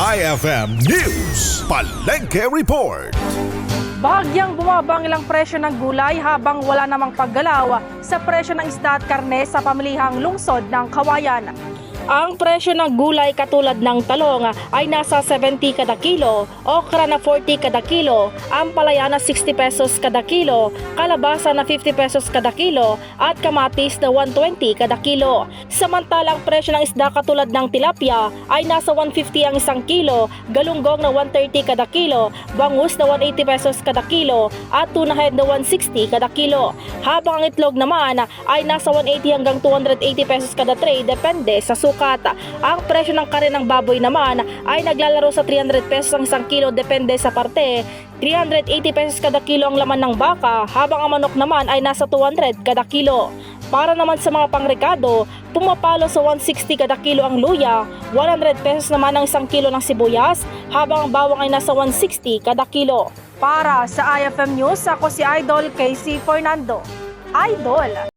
IFM News Palengke Report. Bahagyang bumaba ang ilang presyo ng gulay habang wala namang paggalaw sa presyo ng isda at karne sa pamilihang lungsod ng Kawayan. Ang presyo ng gulay katulad ng talong ay nasa 70 kada kilo, okra na 40 kada kilo, ampalaya na 60 pesos kada kilo, kalabasa na 50 pesos kada kilo, at kamatis na 120 kada kilo. Samantalang presyo ng isda katulad ng tilapia ay nasa 150 ang isang kilo, galunggong na 130 kada kilo, bangus na 180 pesos kada kilo, at tuna head na 160 kada kilo. Habang ang itlog naman ay nasa 180 hanggang 280 pesos kada tray depende sa sukat. Ang presyo ng kare ng baboy naman ay naglalaro sa 300 pesos ang isang kilo depende sa parte. 380 pesos kada kilo ang laman ng baka habang ang manok naman ay nasa 200 kada kilo. Para naman sa mga pangrekado, pumapalo sa 160 kada kilo ang luya, 100 pesos naman ang isang kilo ng sibuyas, habang ang bawang ay nasa 160 kada kilo. Para sa IFM News, ako si Idol Casey Fernando. Idol!